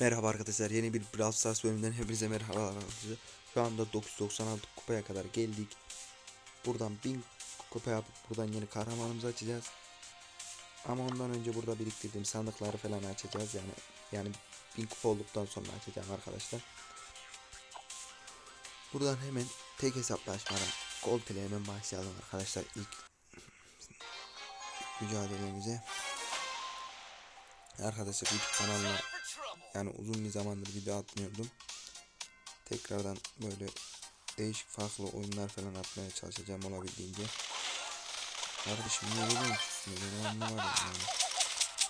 Merhaba arkadaşlar yeni bir Brawl Stars bölümünden hepinize merhaba arkadaşlar. Şu anda 996 kupaya kadar geldik. Buradan 1000 kupa yapıp buradan yeni kahramanımızı açacağız. Ama ondan önce burada biriktirdiğim sandıkları falan açacağız yani. Yani 1000 kupa olduktan sonra açacağım arkadaşlar. Buradan hemen tek hesaplaşmadan Gold ile hemen başlayalım arkadaşlar ilk mücadelemize. Arkadaşlar YouTube kanalına yani uzun bir zamandır video atmıyordum. Tekrardan böyle değişik farklı oyunlar falan atmaya çalışacağım olabildiğince. Kardeşim niye ki üstüne ben anlamadım yani.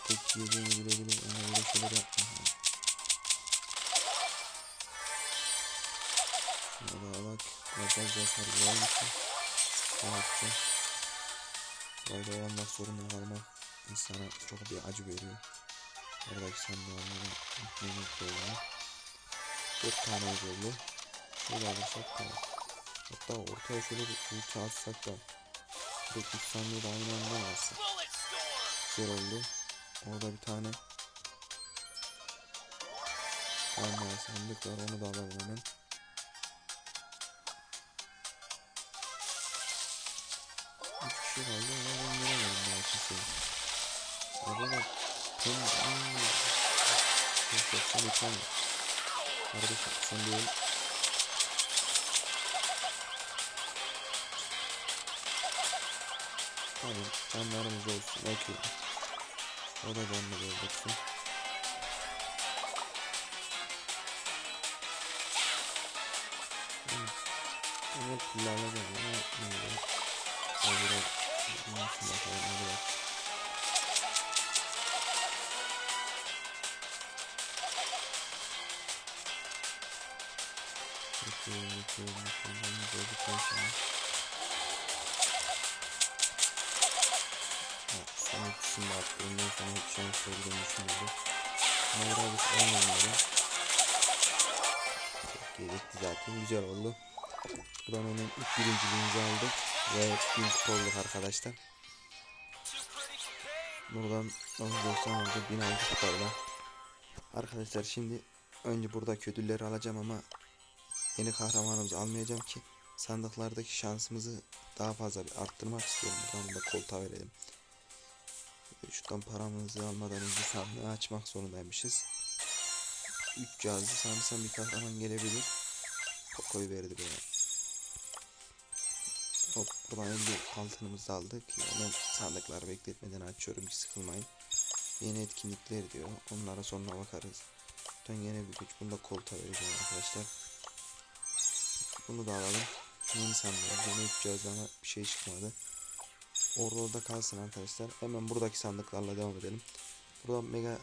Tek yiyeceğini bile bile ona öyle şeyler yapma. Yani. Şuna bak. Daha sargılayalım ki. Rahatça. Böyle olmak zorunda kalmak insana çok bir acı veriyor. Oradaki sandıkları mutlu oluyor. 4 tane oldu. Şöyle alırsak tamam. Hatta ortaya şöyle bir ulti atsak da direkt üç sandığı da aynı anda alsak. Güzel oldu. Orada bir tane daha sandık var onu da alalım hemen. Üç kişi kaldı ama ben göremedim daha kimseyi. Orada da Sen Yok yok sen lütfen Kardeşim sen değil Tamam. Canlarımız olsun okey O da canlı öldürsün Evet kullanacağım. Ama neyse O biraz Nasıl bakalım hadi bak Bakıyorum Gördükten sonra Ha, son ikisini de attı. Ondan sonra hiç gerekti zaten. Güzel oldu. Buradan onun ilk birinciliğimizi aldık. Ve bin kupa olduk arkadaşlar. Buradan 90 oldu. 1006 kupayla. Arkadaşlar şimdi önce burada kötüleri alacağım ama yeni kahramanımızı almayacağım ki sandıklardaki şansımızı daha fazla bir arttırmak istiyorum. Buradan da koltuğa verelim. Şuradan paramızı almadan önce sandığı açmak zorundaymışız. 3 cihazlı sanırsam bir kahraman gelebilir. Poco'yu verdi böyle. Hop buradan 50 altınımızı aldık. Hemen sandıkları bekletmeden açıyorum ki sıkılmayın. Yeni etkinlikler diyor. Onlara sonra bakarız. Buradan yine bir güç. Bunu da koltuğa vereceğim arkadaşlar. Bunu da alalım. Yeni sandığa. Yeni 3 cihazlı ama bir şey çıkmadı. Orada da kalsın arkadaşlar. Hemen buradaki sandıklarla devam edelim. Burada mega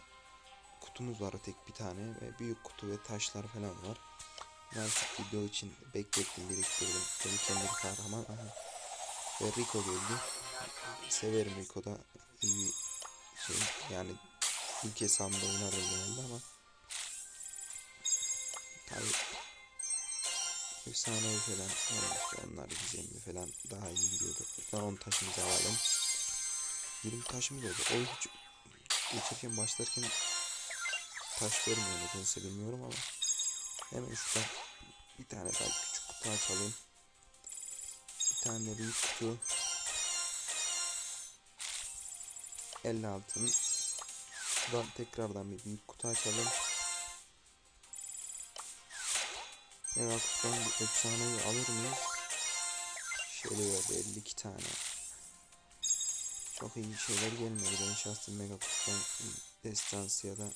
kutumuz var tek bir tane ve büyük kutu ve taşlar falan var. Artık video için beklettim biriktirdim. Tabii kendi bir kahraman. Aha. Ve Rico geldi. Severim Rico'da iyi şey. Yani ilk hesabımda oynarım genelde ama tabii efsanevi falan olmuştu. Onlar gizemli falan daha iyi gidiyordu. Buradan 10 taşımızı alalım. 20 taşımız oldu. O hiç geçerken başlarken taş vermiyor nedense bilmiyorum ama hemen şuradan bir tane daha küçük kutu açalım. Bir tane de büyük kutu. 50 altın. Şuradan tekrardan bir büyük kutu açalım. Kutudan bir efsaneyi alır mıyız? Şöyle verdi 52 tane. Çok iyi şeyler gelmedi. Ben şahsen mega kutudan destansı ya da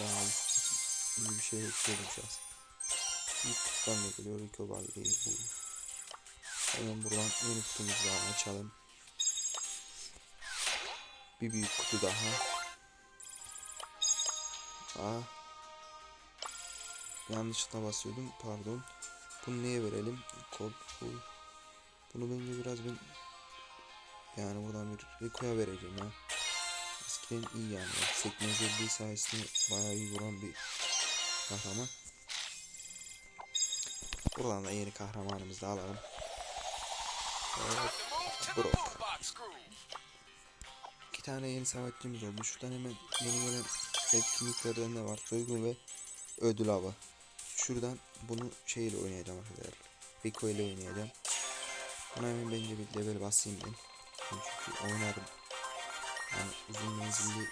daha iyi bir şey bekliyordum şahsen. İlk kutudan ne geliyor? Rico Baldi'yi bu. Hemen buradan yeni kutumuzu daha açalım. Bir büyük kutu daha. Aa. Yanlışlıkla basıyordum. Pardon. Bunu neye verelim? Kod. Bu. Bunu bence biraz ben yani buradan bir Rico'ya vereceğim ya. Eskiden iyi yani. Sekme özelliği sayesinde bayağı iyi vuran bir kahraman. Buradan da yeni kahramanımızı da alalım. Evet. Brock. İki tane yeni savaşçımız oldu. Şuradan hemen yeni gelen etkinliklerden ne var? Soygun ve ödül avı. Şuradan bunu şeyle oynayacağım arkadaşlar. Rico ile oynayacağım. Buna hemen bence bir level basayım ben. Çünkü oynarım. Yani uzun menzilli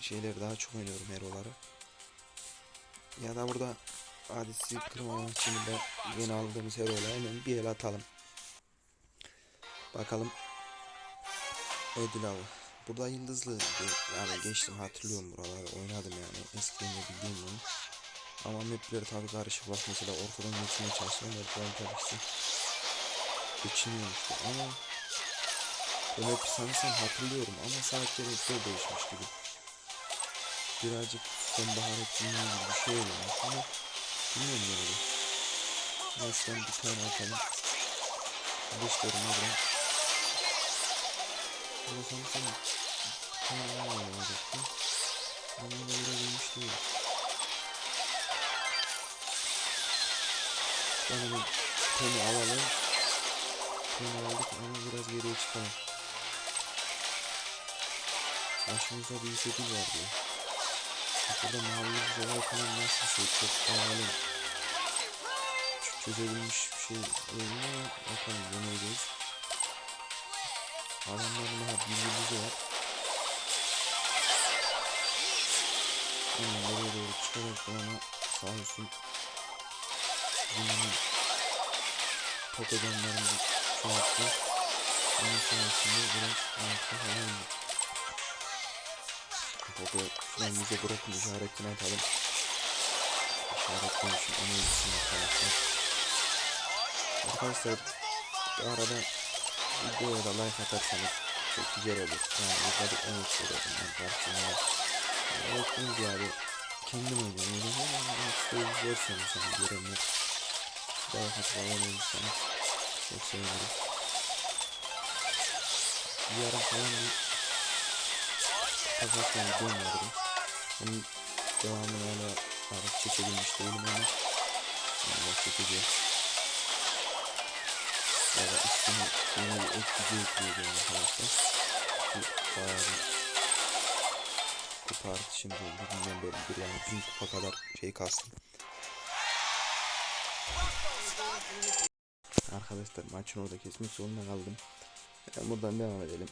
şeyleri daha çok oynuyorum hero'ları. Ya da burada hadisi kırmamak için de yeni aldığımız hero'la hemen bir el atalım. Bakalım. Ödül avı. Burada yıldızlı yani geçtim hatırlıyorum buraları oynadım yani eskiden de bildiğim bunu. Ama mapleri tabi karışık bak mesela ortadan geçmeye çalışıyorum ortadan tabii ki geçiniyormuştu ama bu map sanırsam hatırlıyorum ama sadece renkler değişmiş gibi. Birazcık sonbahar etkinliği gibi bir şey olmuş ama bilmiyorum yani. Baştan bir tane atalım. Dışlarına bırak. Burada sanırsam bir tane daha oynayacaktım. Ama onu görebilmiş değilim. Hemen peni alalım. Peni aldık ama biraz geriye çıkalım. Başımızda bir şekil var diyor. Bak Burada mavi yıldız olay falan nasıl bir şey çok. Ç- Çözebilmiş bir şey değil mi bakalım deneyeceğiz. Adamların daha bir yıldızı var. Hemen nereye doğru çıkarak ama sağ olsun Bunun Tokacanlarımızı çoğalttı. Onun sayesinde biraz ayakta falan bize bırakın işaretini atalım. İşaretlemişim onu ölçüsün arkadaşlar. Arkadaşlar bu arada videoya da like atarsanız çok güzel olur. Yani burada bir emek veriyorum ben karşımda. Yani Emekliyim ziyade kendim oynuyorum. Ama işte izlerseniz hani görenler daha olursanız çok sevinirim. Bir ara falan bir kafasına vardı. Onun devamını hala artık çekebilmiş değilim ama da çekeceğim. Ya da üstüne yeni bir ek video ekleyeceğim arkadaşlar. Şu bayağı bir kupa artışım oldu. Bilmem böyle bir yani bin kupa kadar şey kastım. Arkadaşlar maçın orada kesmek zorunda kaldım. Yani buradan devam edelim.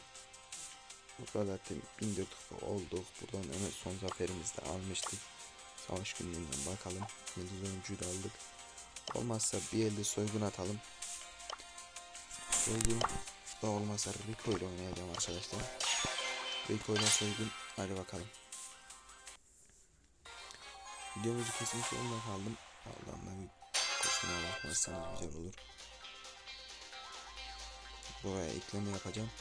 Burada zaten 1400 kupa olduk. Buradan hemen son zaferimizi de almıştık. Savaş günlüğünden bakalım. Yıldız oyuncuyu da aldık. Olmazsa bir elde soygun atalım. Soygun da olmazsa Rico ile oynayacağım arkadaşlar. Rico ile soygun. Hadi bakalım. Videomuzu kesmek zorunda kaldım. Allah'ımdan bir kusura bakmazsanız güzel olur. Buraya ekleme yapacağım.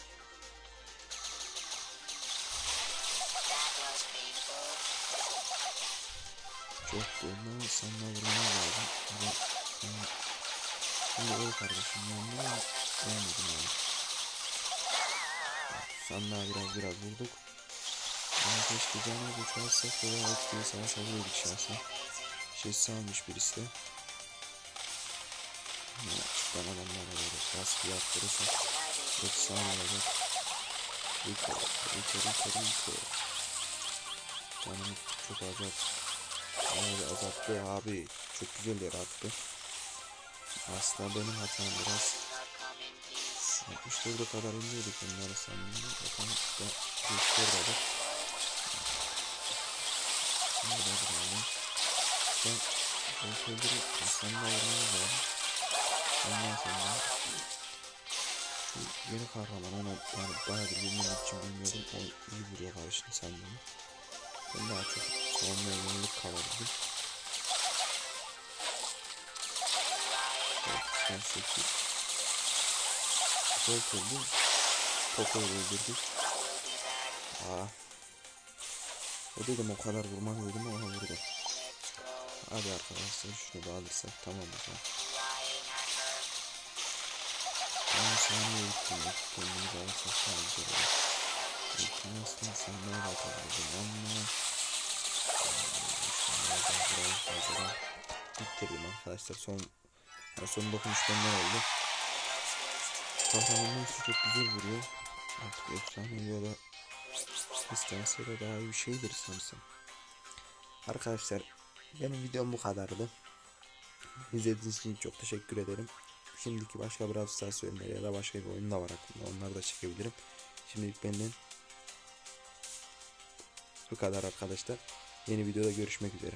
Çok dolma sanma vurmaya lazım. Ama yani, şimdi öl kardeşim ben ne yapmadım yani. Sandığa biraz biraz vurduk. Ama keşke canı uçarsak da daha etkili savaşabilirdik şahsen. Şey salmış birisi de. Yani çıkan adamlara böyle baskı yaptırırsa efsane olacak. Rico, Rico, Rico, Rico. Canımı çok azalt. Abi azalttı abi. Çok güzel yere attı. Aslında benim hatam biraz. 64'e kadar iniyorduk onları sandım. Bakalım işte geçti orada. Nerede duralım? İşte Volkörleri aslında öğrenmemiz lazım. Ondan sonra yeni kahraman onu yani bayağı bir bilmemek için bilmiyorum. O iyi vuruyor karşını sandığımı. Ben daha çok savunmaya yönelik kalabildim. Evet, 8 Volt oldu. Poco'yu öldürdük. Aa. O dedim o kadar vurmam dedim ama vurdum. Hadi arkadaşlar şunu da alırsak tamam o zaman. 10 saniye gittim. Kendimizi alırsak daha güzel olur. İlkini aslında sanmaya da atabilirdim ama Birazdan vuralım fazladan. Bitirdim arkadaşlar. Son yani son dokunuşlarından oldu. Kahramanın üstü çok güzel vuruyor. Artık efsane ya da istense de daha iyi bir şeydir sanırsam. Arkadaşlar benim videom bu kadardı. İzlediğiniz için çok teşekkür ederim. Şimdiki başka Brawl Stars oyunları ya da başka bir oyun da var aklımda. Onları da çekebilirim. Şimdilik benden bu kadar arkadaşlar. Yeni videoda görüşmek üzere.